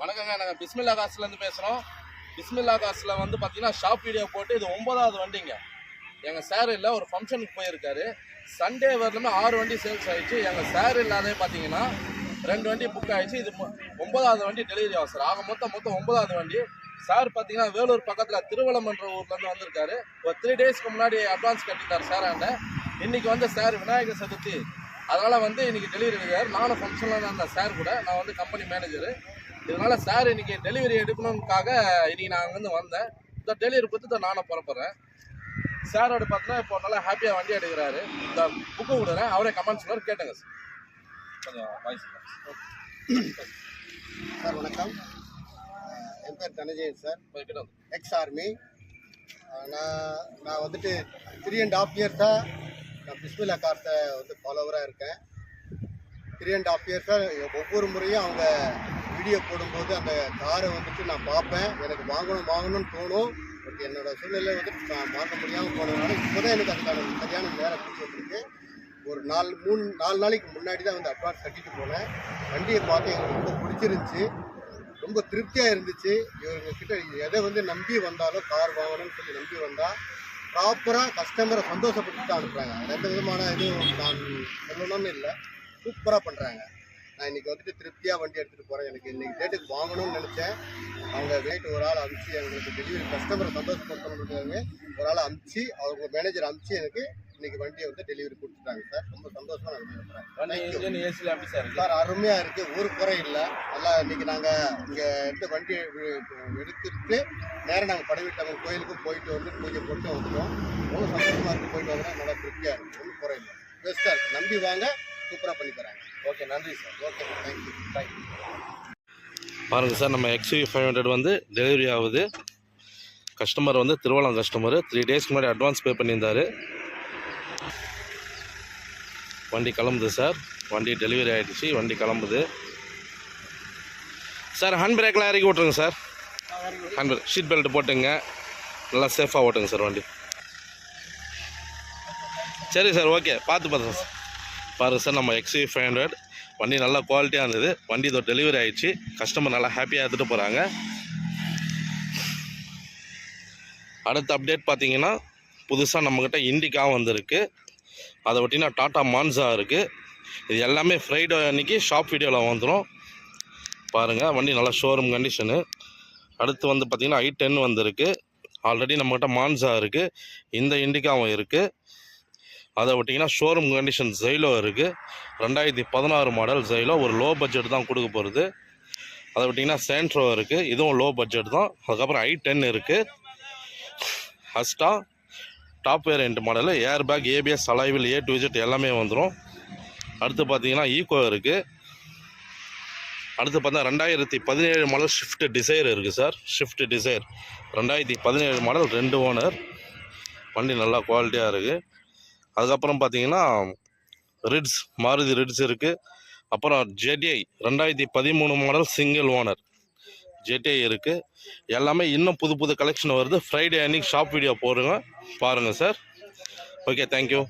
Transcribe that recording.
வணக்கங்க. நாங்கள் பிஸ்மில்லா காசுலேருந்து பேசுகிறோம் பிஸ்மில்லா காசில் வந்து பார்த்தீங்கன்னா ஷாப் வீடியோ போட்டு இது ஒன்பதாவது வண்டிங்க. எங்கள் சார் இல்லை ஒரு ஃபங்க்ஷனுக்கு போயிருக்காரு. சண்டே வரலுமே ஆறு வண்டி சேல்ஸ் ஆகிடுச்சு எங்கள் சார் இல்லாதே பார்த்தீங்கன்னா ரெண்டு வண்டி புக் ஆகிடுச்சு இது ஒன்பதாவது வண்டி டெலிவரி ஆகும் சார் ஆக மொத்தம் மொத்தம் ஒன்பதாவது வண்டி. சார் பார்த்தீங்கன்னா வேலூர் பக்கத்தில் திருவள்ளமன்ற ஊர்லேருந்து வந்திருக்காரு. ஒரு த்ரீ டேஸ்க்கு முன்னாடி அட்வான்ஸ் கட்டிட்டார் சார் ஆண்ட. இன்னைக்கு வந்து சார் விநாயகர் சதுர்த்தி. அதனால் வந்து இன்றைக்கி டெலிவரி இருக்கார் நானும் ஃபங்க்ஷனில் தான் இருந்தேன். சார் கூட. நான் வந்து கம்பெனி மேனேஜரு இதனால சார் இன்னைக்கு டெலிவரி எடுக்கணும்காக இன்னைக்கு நான் அங்கேருந்து வந்தேன். இந்த டெலிவரி கொடுத்து நானும் புறப்படுறேன். சாரோட பார்த்தீங்கன்னா இப்போ நல்லா ஹாப்பியாக வண்டி எடுக்கிறாரு. இந்த புக்கு விடுறேன் அவரே கமெண்ட் சொல்லுவார் கேட்டுங்க சார். கொஞ்சம் வாய்ஸ் சார் வணக்கம். என் பேர் தனஜயன் சார். எக்ஸ் ஆர்மி நான் நான் வந்துட்டு த்ரீ அண்ட் ஹாஃப் இயர்ஸாக நான் பிஸ்மில்லா கார்ஸை வந்து ஃபாலோவராக இருக்கேன். த்ரீ அண்ட் ஹாஃப் இயர்ஸாக ஒவ்வொரு முறையும் அவங்க வீடியோ போடும்போது அந்த காரை வந்துட்டு நான் பார்ப்பேன். எனக்கு வாங்கணும் வாங்கணும்னு தோணும். பட் என்னோடய சூழ்நிலை வந்துட்டு நான் வாங்க முடியாமல் போனதுனால இப்போ தான் எனக்கு அதுக்கான சரியான நேரம் கொடுத்துருக்கு ஒரு நாலு மூணு நாலு நாளைக்கு முன்னாடி தான் வந்து அட்வான்ஸ் கட்டிட்டு போனேன். வண்டியை பார்த்து எனக்கு ரொம்ப பிடிச்சிருந்துச்சி. ரொம்ப திருப்தியாக இருந்துச்சு. இவங்கக்கிட்ட எதை வந்து நம்பி வந்தாலும் கார் வாங்கணும்னு சொல்லி நம்பி வந்தால் ப்ராப்பராக கஸ்டமரை சந்தோஷப்பட்டு தான் அனுப்புகிறாங்க எந்த விதமான இதுவும் நான் சொல்லணும்னு இல்லை. சூப்பராக பண்ணுறாங்க நான் இன்னைக்கு வந்துட்டு திருப்தியாக வண்டி எடுத்துகிட்டு போகிறேன் எனக்கு இன்னைக்கு டேட்டுக்கு வாங்கணும்னு நினச்சேன். அவங்க வெயிட் ஒரு ஆள் அமுச்சு எங்களுக்கு டெலிவரி கஸ்டமரை சந்தோஷப்படுத்தணுன்றதுக்காக ஒரு ஆள் அமுச்சு அவங்க மேனேஜர் அமுச்சு எனக்கு இன்னைக்கு வண்டியை வந்து டெலிவரி கொடுத்துட்டாங்க சார். ரொம்ப சந்தோஷமாக நான் வெளியே சார் சார் அருமையா இருக்கு. ஒரு குறை இல்லை. நல்லா இன்னைக்கு நாங்க இங்க இருந்து வண்டி எடுத்துட்டு நேரம் நாங்க படைவிட்டவங்க கோயிலுக்கும் போயிட்டு வந்து பூஜை போட்டு வந்துட்டோம். ரொம்ப சந்தோஷமா இருக்கு. போயிட்டு வந்தா நல்லா திருப்தியா இருக்கு. ஒன்றும் குறை இல்லை. பெஸ்டா இருக்கு. நம்பி வாங்க. சூப்பரா பண்ணி தராங்க. ஓகே நன்றி sir. Okay thank you thank you பாருங்க சார் நம்ம எக்ஸ்யூ ஃபைவ் ஹண்ட்ரட் வந்து டெலிவரி ஆகுது. கஸ்டமர் வந்து திருவள்ளம் கஸ்டமர் த்ரீ டேஸ்க்கு முன்னாடி அட்வான்ஸ் பே பண்ணியிருந்தாரு. வண்டி கிளம்புது சார். வண்டி டெலிவரி ஆகிடுச்சு வண்டி கிளம்புது. சார் ஹேண்ட் பிரேக்லாம் இறக்கி விட்ருங்க sir. Hand brake seat belt போட்டுங்க. நல்லா சேஃபாக ஓட்டுங்க சார் வண்டி. சரி சார் ஓகே பார்த்து பார்த்து சார். பாருங்கள் சார் நம்ம எக்ஸ்யூ ஃபைவ் ஹண்ட்ரட் வண்டி நல்லா குவாலிட்டியாக இருந்தது. வண்டி இதோ டெலிவரி ஆகிடுச்சு கஸ்டமர் நல்லா ஹாப்பியாக எடுத்துகிட்டு போகிறாங்க அடுத்த அப்டேட் பார்த்தீங்கன்னா புதுசாக நம்மக்கிட்ட இண்டிகா வந்திருக்கு. அதை ஒட்டினா டாட்டா மான்சா இருக்குது இது எல்லாமே ஃப்ரைடே அன்னைக்கு ஷாப் வீடியோவில் வந்துடும் பாருங்கள் வண்டி நல்லா ஷோரூம் கண்டிஷனு அடுத்து வந்து பார்த்திங்கன்னா ஐ டென் வந்திருக்கு. ஆல்ரெடி நம்மக்கிட்ட மான்சா இருக்குது இந்த இண்டிகாவும் இருக்குது அதை விட்டிங்கன்னா ஷோரூம் கண்டிஷன் ஜெயிலோ இருக்குது ரெண்டாயிரத்தி பதினாறு மாடல் ஜெயிலோ ஒரு லோ பட்ஜெட் தான் கொடுக்க போகிறது அதை விட்டிங்கன்னா சேண்ட்ரோ இருக்குது இதுவும் லோ பட்ஜெட் தான். அதுக்கப்புறம் ஐ டென் இருக்குது Asta top variant model airbag ABS alloy wheel A to விஜெட் எல்லாமே வந்துடும் அடுத்து பார்த்தீங்கன்னா ஈகோ இருக்குது அடுத்து பார்த்தா ரெண்டாயிரத்தி பதினேழு மாடல் ஷிஃப்ட் டிசைர் இருக்குது சார். ஷிஃப்ட் டிசைர் ரெண்டாயிரத்தி பதினேழு மாடல் ரெண்டு ஓனர் வண்டி நல்லா குவாலிட்டியாக இருக்குது அதுக்கப்புறம் பார்த்தீங்கன்னா ரிட்ஸ் மாருதி ரிட்ஸ் இருக்குது அப்புறம் ஜெடிஐ ரெண்டாயிரத்தி பதிமூணு மாடல் சிங்கிள் ஓனர் ஜெடிஐ இருக்குது எல்லாமே இன்னும் புது புது கலெக்ஷன் வருது. ஃப்ரைடே அன்னைக்கு ஷாப் வீடியோ போடுங்க. பாருங்கள் சார் ஓகே தேங்க்யூ